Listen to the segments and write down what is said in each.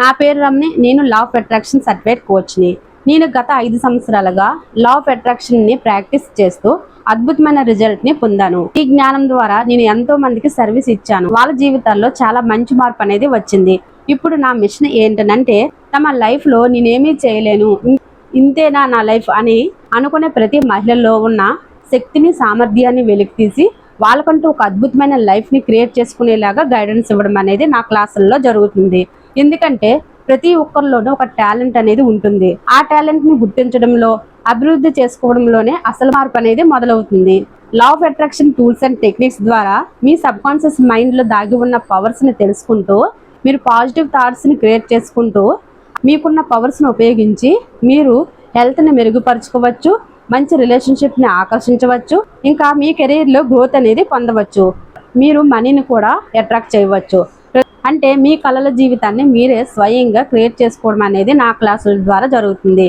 నా పేరు రమణి నేను లా ఆఫ్ అట్రాక్షన్ సర్టిఫైడ్ కోచ్ని నేను గత ఐదు సంవత్సరాలుగా లా ఆఫ్ అట్రాక్షన్ని ప్రాక్టీస్ చేస్తూ అద్భుతమైన రిజల్ట్ని పొందాను. ఈ జ్ఞానం ద్వారా నేను ఎంతో మందికి సర్వీస్ ఇచ్చాను. వాళ్ళ జీవితాల్లో చాలా మంచి మార్పు అనేది వచ్చింది. ఇప్పుడు నా మిషన్ ఏంటనంటే తమ లైఫ్లో నేనేమీ చేయలేను. ఇంతేనా నా లైఫ్ అని అనుకునే ప్రతి మహిళల్లో ఉన్న శక్తిని సామర్థ్యాన్ని వెలికితీసి వాళ్ళకంటూ ఒక అద్భుతమైన లైఫ్ని క్రియేట్ చేసుకునేలాగా గైడెన్స్ ఇవ్వడం అనేది నా క్లాసుల్లో జరుగుతుంది. ఎందుకంటే ప్రతి ఒక్కరిలోనూ ఒక టాలెంట్ అనేది ఉంటుంది. ఆ టాలెంట్ని గుర్తించడంలో అభివృద్ధి చేసుకోవడంలోనే అసలు మార్పు అనేది మొదలవుతుంది. Law of attraction tools and techniques ద్వారా మీ సబ్ కాన్షియస్ మైండ్లో దాగి ఉన్న పవర్స్ని తెలుసుకుంటూ మీరు పాజిటివ్ థాట్స్ని క్రియేట్ చేసుకుంటూ మీకున్న పవర్స్ని ఉపయోగించి మీరు హెల్త్ని మెరుగుపరచుకోవచ్చు మంచి రిలేషన్షిప్ని ఆకర్షించవచ్చు ఇంకా మీ కెరీర్లో గ్రోత్ అనేది పొందవచ్చు. మీరు మనీని కూడా అట్రాక్ట్ చేయవచ్చు. అంటే మీ కళల జీవితాన్ని మీరే స్వయంగా క్రియేట్ చేసుకోవడం అనేది నా క్లాసుల ద్వారా జరుగుతుంది.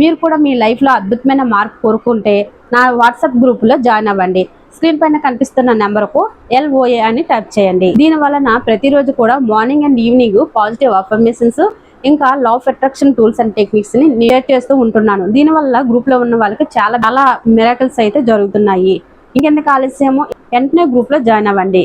మీరు కూడా మీ లైఫ్లో అద్భుతమైన మార్పు కోరుకుంటే నా వాట్సాప్ గ్రూపులో జాయిన్ అవ్వండి. స్క్రీన్ పైన కనిపిస్తున్న నెంబర్కు ఎల్ఓఏ అని టైప్ చేయండి. దీని వలన ప్రతిరోజు కూడా morning and evening positive affirmations ఇంకా law of attraction tools and టెక్నిక్స్ని share చేస్తూ ఉంటున్నాను. దీనివల్ల గ్రూప్లో ఉన్న వాళ్ళకి చాలా చాలా మిరాకల్స్ అయితే జరుగుతున్నాయి. ఇంకెందుకు ఆలస్యమో? వెంటనే గ్రూప్లో జాయిన్ అవ్వండి.